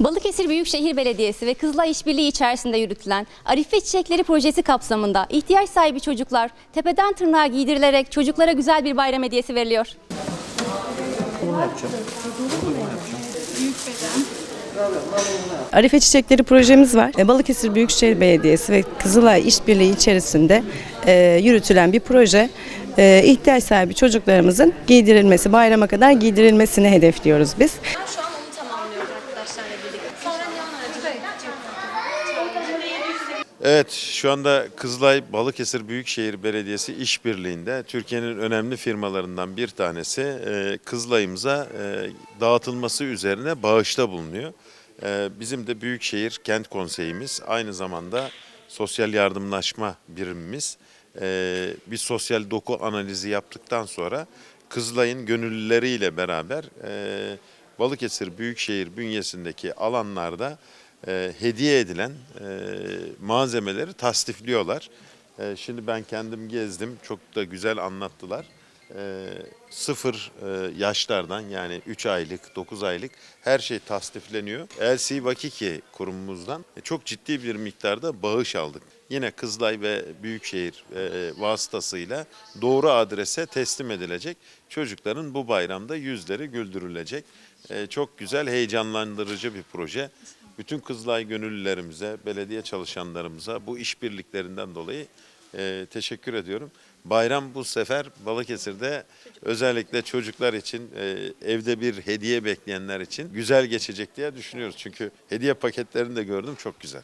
Balıkesir Büyükşehir Belediyesi ve Kızılay İşbirliği içerisinde yürütülen Arife Çiçekleri projesi kapsamında ihtiyaç sahibi çocuklar tepeden tırnağa giydirilerek çocuklara güzel bir bayram hediyesi veriliyor. Arife Çiçekleri projemiz var. E, Balıkesir Büyükşehir Belediyesi ve Kızılay İşbirliği içerisinde e, yürütülen bir proje. E, ihtiyaç sahibi çocuklarımızın giydirilmesi, bayrama kadar giydirilmesini hedefliyoruz biz. Evet, şu anda Kızılay Balıkesir Büyükşehir Belediyesi işbirliğinde Türkiye'nin önemli firmalarından bir tanesi e, Kızılay'ımıza e, dağıtılması üzerine bağışta bulunuyor. E, Bizim de Büyükşehir Kent Konseyimiz aynı zamanda sosyal yardımlaşma birimimiz bir sosyal doku analizi yaptıktan sonra Kızılay'ın gönüllüleriyle beraber Balıkesir Büyükşehir bünyesindeki alanlarda e, hediye edilen e, malzemeleri tasdifliyorlar. E, şimdi ben kendim gezdim, çok da güzel anlattılar. E, sıfır e, yaşlardan yani 3 aylık, 9 aylık her şey tasdifleniyor. LC Vakiki kurumumuzdan e, çok ciddi bir miktarda bağış aldık. Yine Kızılay ve Büyükşehir e, vasıtasıyla doğru adrese teslim edilecek. Çocukların bu bayramda yüzleri güldürülecek. E, çok güzel, heyecanlandırıcı bir proje. Bütün Kızılay gönüllülerimize, belediye çalışanlarımıza bu işbirliklerinden dolayı e, teşekkür ediyorum. Bayram bu sefer Balıkesir'de özellikle çocuklar için, e, evde bir hediye bekleyenler için güzel geçecek diye düşünüyoruz. Çünkü hediye paketlerini de gördüm çok güzel.